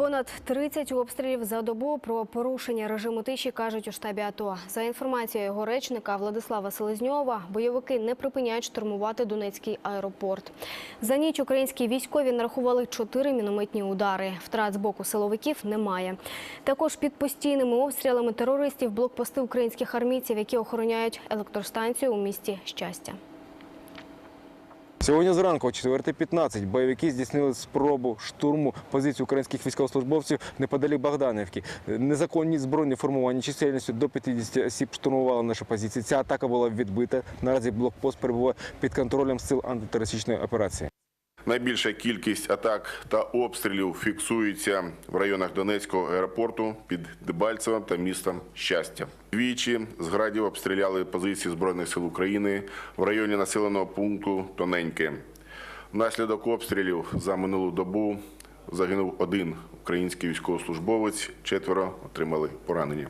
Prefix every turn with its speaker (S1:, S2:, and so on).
S1: Понад 30 обстрілів за добу про порушення режиму тиші кажуть у штабі АТО. За інформацією його речника Владислава Селезньова, бойовики не припиняють штурмувати Донецький аеропорт. За ніч українські військові нарахували чотири мінометні удари. Втрат з боку силовиків немає. Також під постійними обстрілами терористів блокпости українських армійців, які охороняють електростанцію у місті Щастя.
S2: Сьогодні зранку о 4.15 бойовики здійснили спробу штурму позицій українських військовослужбовців неподалік Богданівки. Незаконні збройні формування чисельністю до 50 осіб штурмували наші позиції. Ця атака була відбита. Наразі блокпост перебуває під контролем сил антитерористичної операції.
S3: Найбільша кількість атак та обстрілів фіксується в районах Донецького аеропорту під Дебальцевим та містом Щастя. Двічі з градів обстріляли позиції Збройних сил України в районі населеного пункту Тоненьке. Внаслідок обстрілів за минулу добу загинув один український військовослужбовець, четверо отримали поранення.